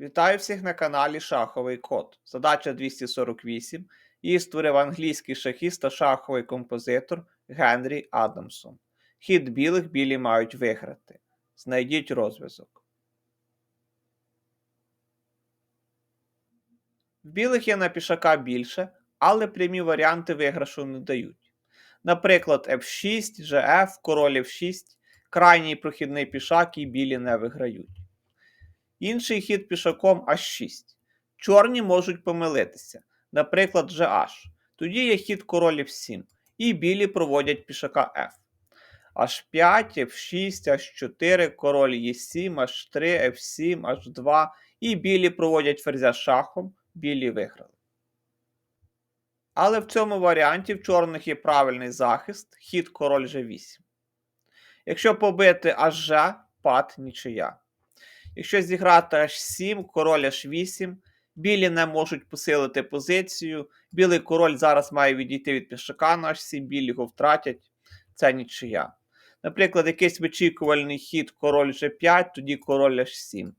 Вітаю всіх на каналі Шаховий Код. Задача 248. Її створив англійський шахіст та шаховий композитор Генрі Адамсон. Хід білих білі мають виграти. Знайдіть розв'язок. В білих є на пішака більше, але прямі варіанти виграшу не дають. Наприклад, F6, GF, король F6, крайній прохідний пішак і білі не виграють. Інший хід пішаком H6. Чорні можуть помилитися, наприклад, GH. Тоді є хід король F7, і білі проводять пішака F. H5, F6, H4, король Е7, H3, F7, H2, і білі проводять ферзя шахом, білі виграли. Але в цьому варіанті в чорних є правильний захист, хід король G8. Якщо побити HG, пад нічия. Якщо зіграти H7, король H8, білі не можуть посилити позицію. Білий король зараз має відійти від пішака на H7, білі його втратять. Це нічия. Наприклад, якийсь вичікувальний хід король G5, тоді король H7.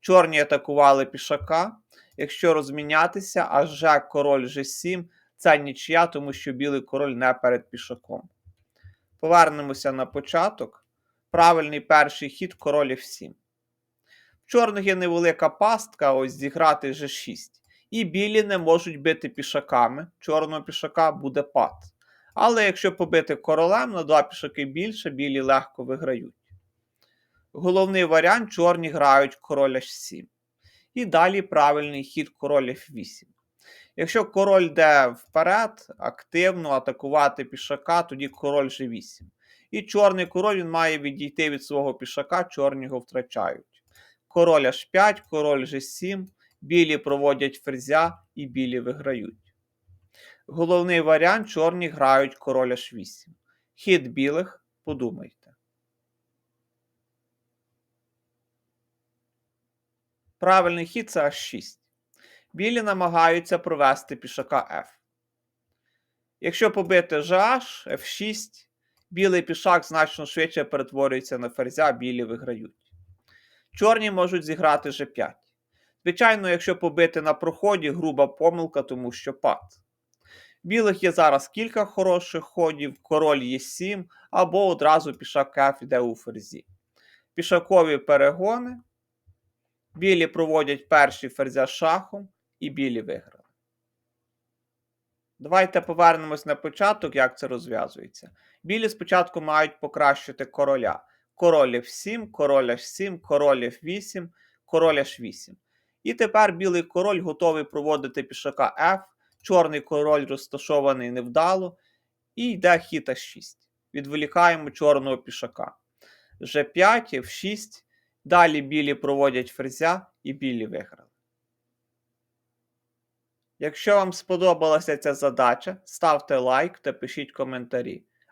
Чорні атакували пішака. Якщо розмінятися, HG король G7 це нічия, тому що білий король не перед пішаком. Повернемося на початок. Правильний перший хід король F7. Чорних є невелика пастка, ось зіграти G6. І білі не можуть бити пішаками. Чорного пішака буде пад. Але якщо побити королем на два пішаки більше, білі легко виграють. Головний варіант чорні грають король H7. І далі правильний хід король F8. Якщо король йде вперед, активно атакувати пішака, тоді король G8. І чорний король він має відійти від свого пішака, чорні його втрачають. Король H5, король G7, білі проводять ферзя і білі виграють. Головний варіант чорні грають король H8. Хід білих подумайте. Правильний хід це H6. Білі намагаються провести пішака F. Якщо побити GH, F6, білий пішак значно швидше перетворюється на ферзя, білі виграють. Чорні можуть зіграти G5. Звичайно, якщо побити на проході, груба помилка, тому що пад. Білих є зараз кілька хороших ходів, король є 7 або одразу пішак F йде у ферзі. Пішакові перегони. Білі проводять перший ферзя шахом і білі виграли. Давайте повернемось на початок, як це розв'язується. Білі спочатку мають покращити короля. Король F7, король H7, король F8, король H8. І тепер білий король готовий проводити пішака F, чорний король розташований невдало, і йде хід H6. Відволікаємо чорного пішака. G5, F6. Далі білі проводять ферзя і білі виграли. Якщо вам сподобалася ця задача, ставте лайк та пишіть коментарі.